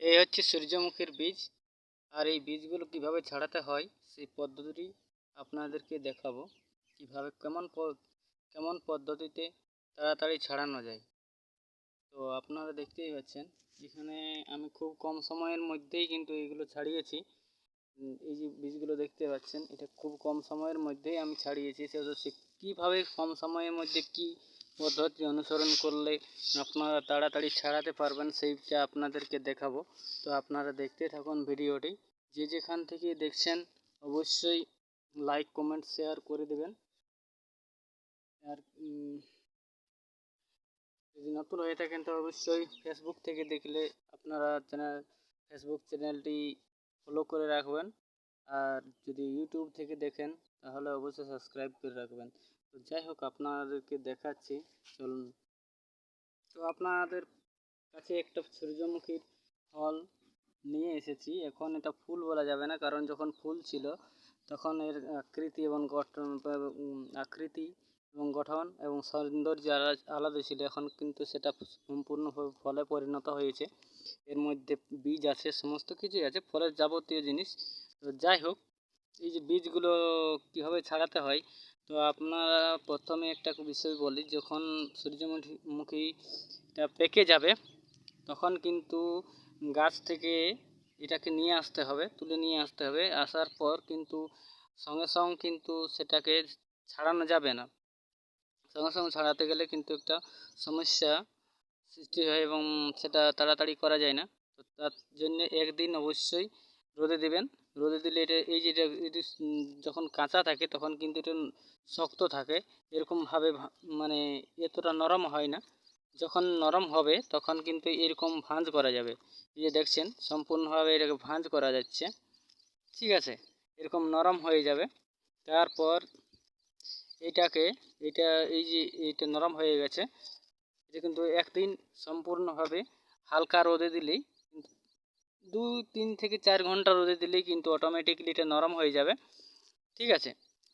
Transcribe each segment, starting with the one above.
এই হচ্ছে সূর্যমুখীর বীজ। আর এই বীজগুলো কীভাবে ছাড়াতে হয়, সেই পদ্ধতিটি আপনাদেরকে দেখাবো। কীভাবে কেমন কেমন পদ্ধতিতে তাড়াতাড়ি ছাড়ানো যায়। তো আপনারা দেখতেই পাচ্ছেন, এখানে আমি খুব কম সময়ের মধ্যেই কিন্তু এগুলো ছাড়িয়েছি। এই যে বীজগুলো দেখতে পাচ্ছেন, এটা খুব কম সময়ের মধ্যেই আমি ছাড়িয়েছি। সেটা সে কীভাবে কম সময়ের মধ্যে কি পদ্ধতি অনুসরণ করলে আপনারা তাড়াতাড়ি ছাড়াতে পারবেন, সেইটা আপনাদেরকে দেখাবো। তো আপনারা দেখতে থাকুন ভিডিওটি। যে যেখান থেকে দেখছেন, অবশ্যই লাইক কমেন্ট শেয়ার করে দেবেন। আর যদি নতুন হয়ে থাকেন, তো অবশ্যই ফেসবুক থেকে দেখলে আপনারা চ্যানেল ফেসবুক চ্যানেলটি ফলো করে রাখবেন। আর যদি ইউটিউব থেকে দেখেন, তাহলে অবশ্যই সাবস্ক্রাইব করে রাখবেন। যাই হোক, আপনাদেরকে দেখাচ্ছি, চলুন। তো আপনাদের কাছে একটা সূর্যমুখীর ফল নিয়ে এসেছি। এখন এটা ফুল বলা যাবে না, কারণ যখন ফুল ছিল, তখন এর আকৃতি এবং গঠন আকৃতি এবং গঠন এবং সৌন্দর্য আলা- আলাদা ছিল। এখন কিন্তু সেটা সম্পূর্ণভাবে ফলে পরিণত হয়েছে। এর মধ্যে বীজ আছে, সমস্ত কিছুই আছে, ফলের যাবতীয় জিনিস। তো যাই হোক, এই যে বীজগুলো কীভাবে ছাড়াতে হয় তো আপনারা প্রথমে একটা বিষয় বলি, যখন সূর্যমুখী, মুখীটা পেকে যাবে, তখন কিন্তু গাছ থেকে এটাকে নিয়ে আসতে হবে, তুলে নিয়ে আসতে হবে, আসার পর কিন্তু সঙ্গে সঙ্গে কিন্তু সেটাকে ছাড়ানো যাবে না। সঙ্গে সঙ্গে ছাড়াতে গেলে কিন্তু একটা সমস্যা সৃষ্টি হয় এবং সেটা তাড়াতাড়ি করা যায় না। তো তার জন্য একদিন অবশ্যই রোদে দেবেন। রোদে দিলে এটা, এই যে এটা যখন কাঁচা থাকে তখন কিন্তু এটা শক্ত থাকে। এরকমভাবে মানে এতটা নরম হয় না। যখন নরম হবে তখন কিন্তু এরকম ভাঁজ করা যাবে। এই যে দেখছেন, সম্পূর্ণভাবে এটাকে ভাঁজ করা যাচ্ছে। ঠিক আছে, এরকম নরম হয়ে যাবে। তারপর এটাকে, এটা, এই যে এটা নরম হয়ে গেছে, এটা কিন্তু একদিন সম্পূর্ণভাবে হালকা রোদে দিলেই দু তিন থেকে চার ঘণ্টা রোদে দিলেই কিন্তু অটোমেটিকলি এটা নরম হয়ে যাবে। ঠিক আছে?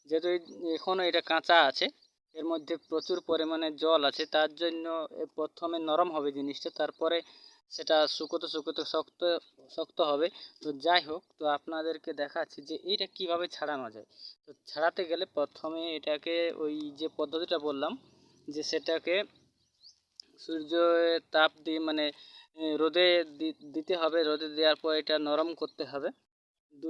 যেহেতু এখনও এটা কাঁচা আছে, এর মধ্যে প্রচুর পরিমাণে জল আছে, তার জন্য প্রথমে নরম হবে জিনিসটা, তারপরে সেটা শুকোতে শুকোতে শক্ত শক্ত হবে। তো যাই হোক, তো আপনাদেরকে দেখাচ্ছি যে এইটা কীভাবে ছাড়ানো যায়। তো ছাড়াতে গেলে প্রথমে এটাকে ওই যে পদ্ধতিটা বললাম, যে সেটাকে সূর্যের তাপ দিয়ে মানে রোদে দিতে হবে। রোদে দেওয়ার পর এটা নরম করতে হবে। দু,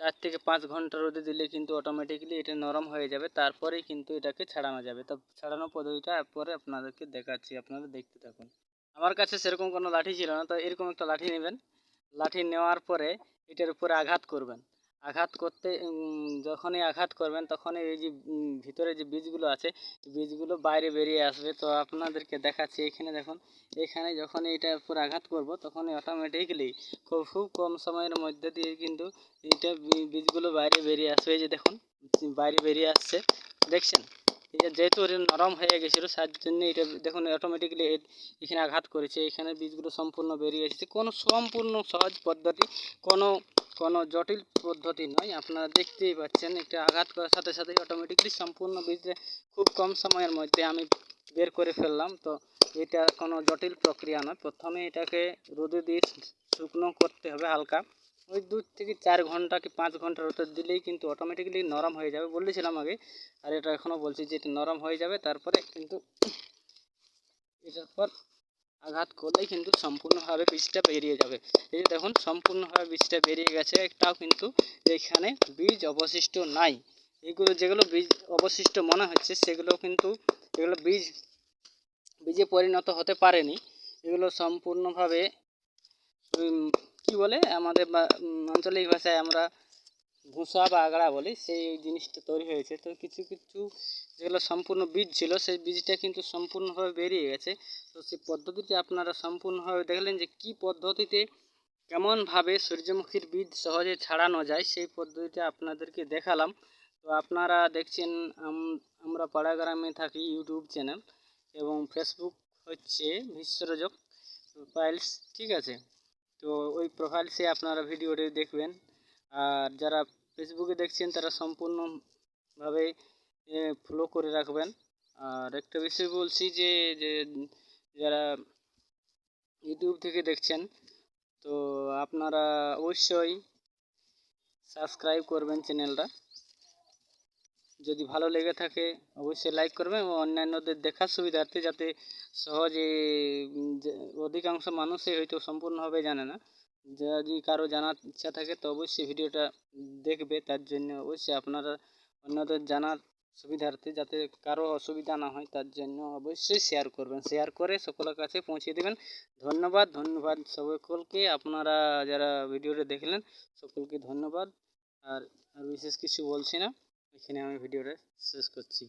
চার থেকে পাঁচ ঘণ্টা রোদে দিলে কিন্তু অটোমেটিকলি এটা নরম হয়ে যাবে। তারপরেই কিন্তু এটাকে ছাড়ানো যাবে। তো ছাড়ানোর পদ্ধতিটা পরে আপনাদেরকে দেখাচ্ছি। আপনারা দেখতে থাকুন। আমার কাছে সেরকম কোনো লাঠি ছিল না। তো এরকম একটা লাঠি নেবেন। লাঠি নেওয়ার পরে এটার উপরে আঘাত করবেন। আঘাত করতে যখনই আঘাত করবেন তখনই এই যে ভিতরে যে বীজগুলো আছে বীজগুলো বাইরে বেরিয়ে আসবে। তো আপনাদেরকে দেখাচ্ছি এখানে দেখুন, এখানে যখন এটার উপর আঘাত করব তখনই অটোমেটিকলি খুব খুব কম সময়ের মধ্যে দিয়ে কিন্তু এইটা বী- বীজগুলো বাইরে বেরিয়ে আসবে। এই যে দেখুন, বাইরে বেরিয়ে আসছে। দেখছেন? এটা যেহেতু নরম হয়ে গেছিল তার জন্য এটা দেখুন অটোমেটিকলি এখানে আঘাত করেছে। এখানে বীজগুলো সম্পূর্ণ বেরিয়ে এসেছে। কোনো সম্পূর্ণ সহজ পদ্ধতি, কোনো কোনো জটিল পদ্ধতি নয়। আপনারা দেখতেই পাচ্ছেন এটা আঘাত করার সাথে সাথেই অটোমেটিকলি সম্পূর্ণ বীজ খুব কম সময়ের মধ্যে আমি বের করে ফেললাম, তো এটা কোনো জটিল প্রক্রিয়া নয়। প্রথমে এটাকে রোদে দিয়ে শুকনো করতে হবে হালকা। ওই দু থেকে চার ঘণ্টা কি পাঁচ ঘণ্টা রোদে দিলেই কিন্তু অটোমেটিকলি নরম হয়ে যাবে বলেছিলাম আগে, আর এটা এখনও বলছি যে এটা নরম হয়ে যাবে, তারপরে কিন্তু এটার পর আঘাত করলেই কিন্তু সম্পূর্ণভাবে বীজটা বেরিয়ে যাবে। এই যে দেখুন, সম্পূর্ণভাবে বীজটা বেরিয়ে গেছে। একটাও কিন্তু এখানে বীজ অবশিষ্ট নাই। এগুলো যেগুলো বীজ অবশিষ্ট মনে হচ্ছে সেগুলো কিন্তু এগুলো বীজ, বীজে পরিণত হতে পারেনি। এগুলো সম্পূর্ণভাবে কি বলে? আমাদের আঞ্চলিক ভাষায় আমরা ভুসা বা আগড়া বলি সেই জিনিসটা তৈরি হয়েছে। তো কিছু কিছু যেগুলো সম্পূর্ণ বীজ ছিল, সেই বীজটা কিন্তু সম্পূর্ণভাবে বেরিয়ে গেছে। তো সেই পদ্ধতিটি আপনারা সম্পূর্ণভাবে দেখলেন যে কি পদ্ধতিতে কেমনভাবে সূর্যমুখীর বীজ সহজে ছাড়ানো যায়, সেই পদ্ধতিটা আপনাদেরকে দেখালাম। তো আপনারা দেখছেন আমরা পাড়া গ্রামে থাকি ইউটিউব চ্যানেল এবং ফেসবুক হচ্ছে বিশ্বরোজক প্রোফাইলস, ঠিক আছে? তো ওই প্রোফাইলসে আপনারা ভিডিওটি দেখবেন। আর যারা ফেসবুকে দেখছেন, তারা সম্পূর্ণভাবে ফলো করে রাখবেন। আর একটা বিষয় বলছি যে যে, যারা ইউটিউব থেকে দেখছেন, তো আপনারা অবশ্যই সাবস্ক্রাইব করবেন চ্যানেলটা যদি ভালো লেগে থাকে, অবশ্যই লাইক করবেন এবং অন্যান্যদের দেখার সুবিধার্থে যাতে সহজে অধিকাংশ মানুষই হয়তো সম্পূর্ণভাবে জানে না। যদি কারও জানার ইচ্ছা থাকে, তো অবশ্যই ভিডিওটা দেখবে। তার জন্য অবশ্যই আপনারা অন্যদের জানার সুবিধার্থে, যাতে কারও অসুবিধা না হয়, তার জন্য অবশ্যই শেয়ার করবেন। শেয়ার করে সকলের কাছে পৌঁছে দেবেন। ধন্যবাদ। ধন্যবাদ সকলকে। আপনারা যারা ভিডিওটা দেখলেন, সকলকে ধন্যবাদ। আর আর বিশেষ কিছু বলছি না। এখানে আমি ভিডিওটা শেষ করছি।